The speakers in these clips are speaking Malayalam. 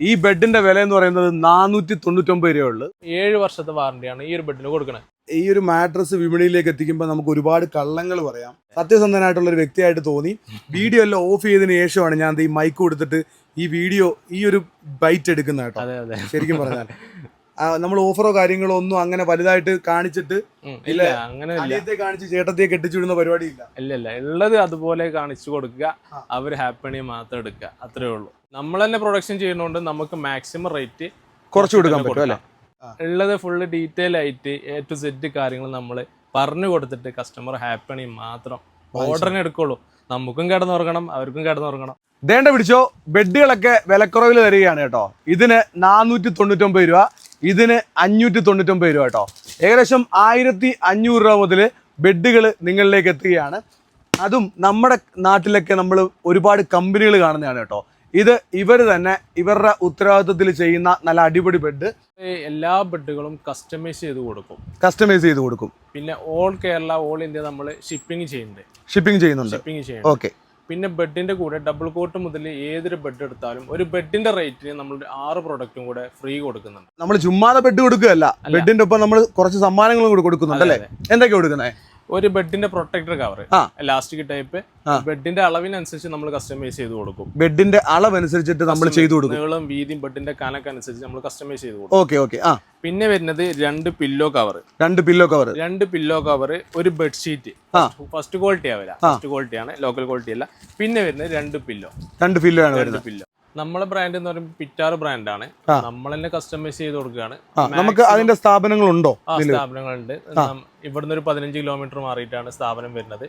ഈ ബെഡിന്റെ വില എന്ന് പറയുന്നത് നാനൂറ്റി തൊണ്ണൂറ്റൊമ്പത് രൂപയുള്ളു. ഏഴ് വർഷത്തെ വാറണ്ടിയാണ് ഈ ഒരു ബെഡിന് കൊടുക്കുന്നത് ഈ ഒരു മാട്രസ് വിപണിയിലേക്ക് എത്തിക്കുമ്പോൾ നമുക്ക് ഒരുപാട് കള്ളങ്ങൾ പറയാം. സത്യസന്ധനായിട്ടുള്ള ഒരു വ്യക്തിയായിട്ട് തോന്നി. വീഡിയോ എല്ലാം ഓഫ് ചെയ്തതിന് ശേഷമാണ് ഞാൻ ഈ മൈക്ക് കൊടുത്തിട്ട് ഈ വീഡിയോ ഈ ഒരു ബൈറ്റ് എടുക്കുന്ന കേട്ടോ. ശരിക്കും പറഞ്ഞാൽ. നമ്മൾ ഓഫറോ കാര്യങ്ങളോ ഒന്നും അങ്ങനെ വലുതായിട്ട് കാണിച്ചിട്ട് ഇല്ല. അങ്ങനെ കാണിച്ച് ചേട്ടത്തെ കെട്ടിച്ചുവിടുന്ന പരിപാടി ഇല്ല ഇല്ല. ഇല്ല ഉള്ളത് അതുപോലെ കാണിച്ചു കൊടുക്കുക. അവർ ഹാപ്പണി മാത്രം എടുക്കുക. അത്രേ ഉള്ളൂ. നമ്മൾ തന്നെ പ്രൊഡക്ഷൻ ചെയ്യുന്നതുകൊണ്ട് നമുക്ക് മാക്സിമം റേറ്റ് കുറച്ചു കൊടുക്കാൻ പറ്റും ഉള്ളത് ഫുള്ള് ഡീറ്റെയിൽ ആയിട്ട് എ ടു സെറ്റ് കാര്യങ്ങൾ നമ്മൾ പറഞ്ഞു കൊടുത്തിട്ട് കസ്റ്റമർ ഹാപ്പണി മാത്രം ഓർഡറിനെ എടുക്കുള്ളൂ. നമുക്കും കിടന്നുറങ്ങണം അവർക്കും കിടന്നുറങ്ങണം. ദേണ്ട പിടിച്ചോ? ബെഡുകളൊക്കെ വിലക്കുറവിൽ തരികയാണ് കേട്ടോ. ഇതിന് നാനൂറ്റി തൊണ്ണൂറ്റൊമ്പത് രൂപ. ഇതിന് അഞ്ഞൂറ്റി തൊണ്ണൂറ്റൊമ്പത് രൂപ കേട്ടോ. ഏകദേശം ആയിരത്തി അഞ്ഞൂറ് രൂപ മുതൽ ബെഡുകൾ നിങ്ങളിലേക്ക് എത്തുകയാണ്. അതും നമ്മുടെ നാട്ടിലൊക്കെ നമ്മൾ ഒരുപാട് കമ്പനികൾ കാണുന്നതാണ് കേട്ടോ. ഇത് ഇവർ തന്നെ ഇവരുടെ ഉത്തരവാദിത്വത്തിൽ ചെയ്യുന്ന നല്ല അടിപൊളി ബെഡ്. എല്ലാ ബെഡുകളും കസ്റ്റമൈസ് ചെയ്ത് കൊടുക്കും. കസ്റ്റമൈസ് ചെയ്ത് കൊടുക്കും. പിന്നെ ഓൾ കേരള ഓൾ ഇന്ത്യ നമ്മൾ ഷിപ്പിംഗ് ചെയ്യുന്നുണ്ട്. ഷിപ്പിംഗ് ചെയ്യുന്നുണ്ട്. ഷിപ്പിംഗ് ചെയ്യുന്നുണ്ട്. ഓക്കെ പിന്നെ ബെഡിന്റെ കൂടെ ഡബിൾ കോട്ട് മുതൽ ഏതൊരു ബെഡ് എടുത്താലും ഒരു ബെഡിന്റെ റേറ്റിന് നമ്മൾ ആറ് പ്രൊഡക്റ്റും കൂടെ ഫ്രീ കൊടുക്കുന്നുണ്ട്. നമ്മൾ ചുമ്മാതെ ബെഡ് കൊടുക്കുകയല്ല. ബെഡിന്റെ ഒപ്പം നമ്മൾ കുറച്ച് സമ്മാനങ്ങളും കൂടെ കൊടുക്കുന്നുണ്ട് അല്ലേ? എന്തൊക്കെ കൊടുക്കുന്നത് ഒരു ബെഡിന്റെ പ്രൊട്ടക്ടർ കവർ. Elastic type. ബെഡിന്റെ അളവിനനുസരിച്ച് നമ്മൾ കസ്റ്റമൈസ് ചെയ്ത് കൊടുക്കും. ബെഡിന്റെ അളവ് അനുസരിച്ചിട്ട് നമ്മൾ ചെയ്ത് കൊടുക്കും. നീളം വീതിയും ബെഡിന്റെ കനക്ക് അനുസരിച്ച് നമ്മൾ കസ്റ്റമൈസ് ചെയ്ത് കൊടുക്കും. ഓക്കെ ഓക്കെ ആ. പിന്നെ വരുന്നത് രണ്ട് പില്ലോ കവർ രണ്ട് പില്ലോ കവർ രണ്ട് പില്ലോ കവർ ഒരു ബെഡ്ഷീറ്റ്. ഫസ്റ്റ് ക്വാളിറ്റി ആവില്ല. ഫസ്റ്റ് ക്വാളിറ്റി ആണ്. ലോക്കൽ ക്വാളിറ്റി അല്ല. പിന്നെ വരുന്നത് രണ്ട് പില്ലോ രണ്ട് പില്ലോ ആണ് വരുന്നത്. പില്ലോ നമ്മളെ ബ്രാൻഡ് എന്ന് പറയുമ്പോൾ പിറ്റാർ ബ്രാൻഡാണ്. നമ്മൾ തന്നെ കസ്റ്റമൈസ് ചെയ്ത് കൊടുക്കുകയാണ്. നമുക്ക് അതിന്റെ സ്ഥാപനങ്ങളുണ്ടോ സ്ഥാപനങ്ങളുണ്ട്. ഇവിടുന്ന് ഒരു പതിനഞ്ച് കിലോമീറ്റർ മാറിയിട്ടാണ് സ്ഥാപനം വരുന്നത്.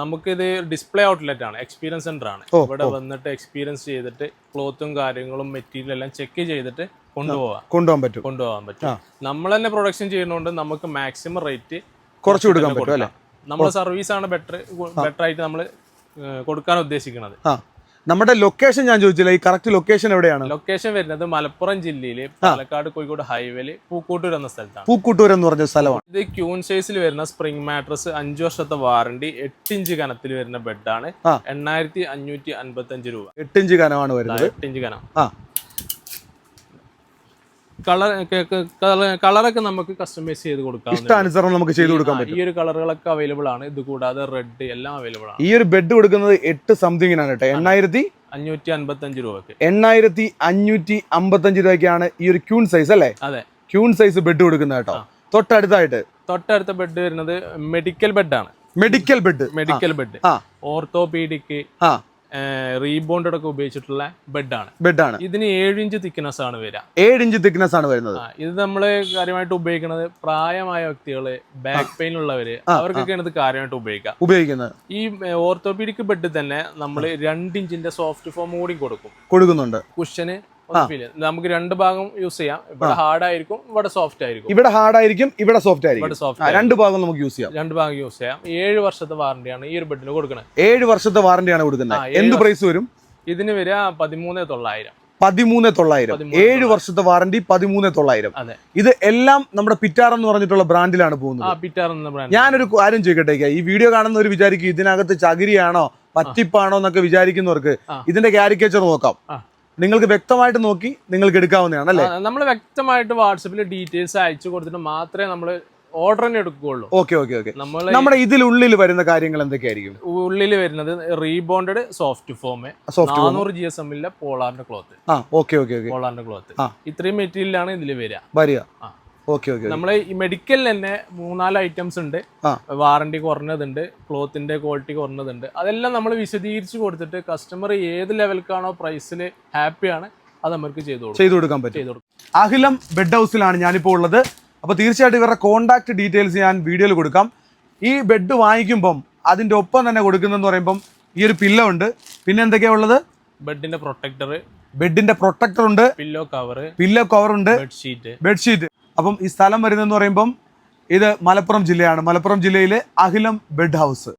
നമുക്കിത് ഡിസ്പ്ലേ ഔട്ട്ലെറ്റ് ആണ് എക്സ്പീരിയൻസ് സെന്റർ ആണ്. ഇവിടെ വന്നിട്ട് എക്സ്പീരിയൻസ് ചെയ്തിട്ട് ക്ലോത്തും കാര്യങ്ങളും മെറ്റീരിയൽ എല്ലാം ചെക്ക് ചെയ്തിട്ട് കൊണ്ടുപോകാം കൊണ്ടുപോകാൻ പറ്റും. കൊണ്ടുപോകാൻ പറ്റും. നമ്മൾ തന്നെ പ്രൊഡക്ഷൻ ചെയ്യുന്നതുകൊണ്ട് നമുക്ക് മാക്സിമം റേറ്റ് കുറച്ച് കൊടുക്കാൻ പറ്റും നമ്മുടെ സർവീസ് ആണ് ബെറ്റർ ബെറ്റർ ആയിട്ട് നമ്മൾ കൊടുക്കാൻ ഉദ്ദേശിക്കുന്നത്. നമ്മുടെ ലൊക്കേഷൻ ഞാൻ ചോദിച്ചില്ല. ഈ കറക്റ്റ് ലൊക്കേഷൻ എവിടെയാണ്? ലൊക്കേഷൻ വരുന്നത് മലപ്പുറം ജില്ലയിലെ പാലക്കാട് കോഴിക്കോട് ഹൈവേയിൽ പൂക്കോട്ടൂർ എന്ന സ്ഥലത്താണ്. പൂക്കൂട്ടൂർ എന്ന് പറഞ്ഞ സ്ഥലമാണ്. ഇത് ക്യൂൺ സൈസിൽ വരുന്ന സ്പ്രിംഗ് മാട്രസ് അഞ്ചു വർഷത്തെ വാറണ്ടി എട്ട് ഇഞ്ച് കനത്തിൽ വരുന്ന ബെഡാണ്. എണ്ണായിരത്തി അഞ്ഞൂറ്റി അൻപത്തി അഞ്ച് രൂപ. എട്ട് ഇഞ്ച് കനമാണ് വരുന്നത്. എട്ട് ഇഞ്ച് കനം. ആ. കളർ കളറൊക്കെ നമുക്ക് കസ്റ്റമൈസ് ചെയ്ത് കൊടുക്കാം ഇഷ്ടാനുസരണം നമുക്ക് ചെയ്ത് കൊടുക്കാൻ പറ്റും. ഈ ഒരു കളറുകളൊക്കെ അവൈലബിൾ ആണ്. ഇത് കൂടാതെ റെഡ് എല്ലാം അവൈലബിൾ ആണ്. ഈ ഒരു ബെഡ് കൊടുക്കുന്നത് എട്ട് സംതിങ്ങിനാണ് കേട്ടോ. എണ്ണായിരത്തി അഞ്ഞൂറ്റി അൻപത്തി അഞ്ച് രൂപക്ക്. എണ്ണായിരത്തി അഞ്ഞൂറ്റി അമ്പത്തഞ്ച് രൂപയ്ക്കാണ് ഈ ഒരു ക്യൂൺ സൈസ് അല്ലേ? അതെ. ക്യൂൺ സൈസ് ബെഡ് കൊടുക്കുന്നത് കേട്ടോ. തൊട്ടടുത്തായിട്ട്? തൊട്ടടുത്ത ബെഡ് വരുന്നത് medical ബെഡാണ് medical bed medical bed orthopaedic orthopaedic rebonded ഒക്കെ ഉപയോഗിച്ചിട്ടുള്ള ബെഡാണ്. ബെഡാണ്. ഇതിന് ഏഴ് ഇഞ്ച് തിക്നെസ് ആണ് വരിക. ഏഴ് ഇഞ്ച് തിക്നെസ് ആണ് വരുന്നത് ഇത് നമ്മൾ കാര്യമായിട്ട് ഉപയോഗിക്കുന്നത് പ്രായമായ വ്യക്തികൾ ബാക്ക് പെയിൻ ഉള്ളവര് അവർക്കൊക്കെയാണ് ഇത് കാര്യമായിട്ട് ഉപയോഗിക്കുക. ഉപയോഗിക്കുന്നത്. ഈ ഓർത്തോപീഡിക് ബെഡ് തന്നെ നമ്മൾ രണ്ടിഞ്ചിന്റെ സോഫ്റ്റ് ഫോം കൂടി കൊടുക്കും. കൊടുക്കുന്നുണ്ട്. കുഷന് നമുക്ക് രണ്ട് ഭാഗം യൂസ് ചെയ്യാം. ഇവിടെ ഹാർഡ് ആയിരിക്കും ഇവിടെ സോഫ്റ്റ് ആയിരിക്കും. ഇവിടെ ഹാർഡ് ആയിരിക്കും ഇവിടെ സോഫ്റ്റ് ആയിരിക്കും. രണ്ട് ഭാഗം നമുക്ക് യൂസ് ചെയ്യാം. രണ്ട് ഭാഗം യൂസ് ചെയ്യാം. ഏഴ് വർഷത്തെ വാറണ്ടിയാണ് ഈ ഒരു ബെഡിന് കൊടുക്കുന്നത് ഏഴ് വർഷത്തെ വാറണ്ടിയാണ് കൊടുക്കുന്നത്. എന്ത് പ്രൈസ് വരും? ഇതിന് വരിക പതിമൂന്ന് തൊള്ളായിരം. പതിമൂന്ന് തൊള്ളായിരം. ഏഴ് വർഷത്തെ വാറണ്ടി പതിമൂന്ന് തൊള്ളായിരം. ഇത് എല്ലാം നമ്മുടെ പിറ്റാർ എന്ന് പറഞ്ഞിട്ടുള്ള ബ്രാൻഡിലാണ് പോകുന്നത്. ഞാനൊരു കാര്യം ചോദിക്കട്ടെ ഈ വീഡിയോ കാണുന്നവർ വിചാരിക്കും ഇതിനകത്ത് ചകിരിയാണോ പറ്റിപ്പാണോ എന്നൊക്കെ വിചാരിക്കുന്നവർക്ക്. ഇതിന്റെ കാരിക്കേച്ചർ നോക്കാം. നിങ്ങൾക്ക് വ്യക്തമായിട്ട് നോക്കി നിങ്ങൾക്ക് എടുക്കാവുന്നതാണ് അല്ലേ? നമ്മൾ വ്യക്തമായിട്ട് വാട്സപ്പിൽ ഡീറ്റെയിൽസ് അയച്ചു കൊടുത്തിട്ട് മാത്രമേ നമ്മൾ ഓർഡർ തന്നെ എടുക്കുകയുള്ളൂ. Okay okay okay. നമ്മൾ നമ്മുടെ ഇതിലുള്ളിൽ വരുന്ന കാര്യങ്ങൾ എന്തൊക്കെയായിരിക്കും? ഉള്ളിൽ വരുന്നത് റീബോണ്ടഡ് സോഫ്റ്റ് ഫോം നാനൂറ് ജി എസ് എമ്മിലെ പോളാറിന്റെ ക്ലോത്ത്. ആ ഓക്കെ ഓക്കെ ഓക്കെ. പോളാറിന്റെ ക്ലോത്ത്. ഇത്രയും മെറ്റീരിയലാണ് ഇതിൽ വരിക. വരിക. നമ്മളെ ഈ മെഡിക്കലിൽ തന്നെ മൂന്നാൽ ഐറ്റംസ് ഉണ്ട്. വാറണ്ടി കുറഞ്ഞതുണ്ട് ക്ലോത്തിന്റെ ക്വാളിറ്റി കുറഞ്ഞതുണ്ട്. അതെല്ലാം നമ്മൾ വിശദീകരിച്ച് കൊടുത്തിട്ട് കസ്റ്റമർ ഏത് ലെവൽക്കാണോ പ്രൈസിൽ ഹാപ്പിയാണ് അത് നമുക്ക് ചെയ്തു ചെയ്തു കൊടുക്കാൻ പറ്റും. അഖിലം ബെഡ് ഹൗസിലാണ് ഞാനിപ്പോൾ ഉള്ളത്. അപ്പോൾ തീർച്ചയായിട്ടും ഇവരുടെ കോൺടാക്ട് ഡീറ്റെയിൽസ് ഞാൻ വീഡിയോയിൽ കൊടുക്കാം. ഈ ബെഡ് വാങ്ങിക്കുമ്പം അതിന്റെ ഒപ്പം തന്നെ കൊടുക്കുന്നതെന്ന് പറയുമ്പം ഈ ഒരു പില്ലോ ഉണ്ട്. പിന്നെ എന്തൊക്കെയാ ഉള്ളത്? ബെഡിന്റെ പ്രൊട്ടക്ടർ ബെഡിന്റെ പ്രൊട്ടക്ടർ ഉണ്ട്. പില്ലോ കവർ പില്ലോ കവർ ഉണ്ട്. ബെഡ്ഷീറ്റ് ബെഡ്ഷീറ്റ് അപ്പം ഈ സ്ഥലം വരുന്നതെന്ന് പറയുമ്പം ഇത് മലപ്പുറം ജില്ലയാണ്. മലപ്പുറം ജില്ലയിലെ അഖിലം ബെഡ് ഹൗസ്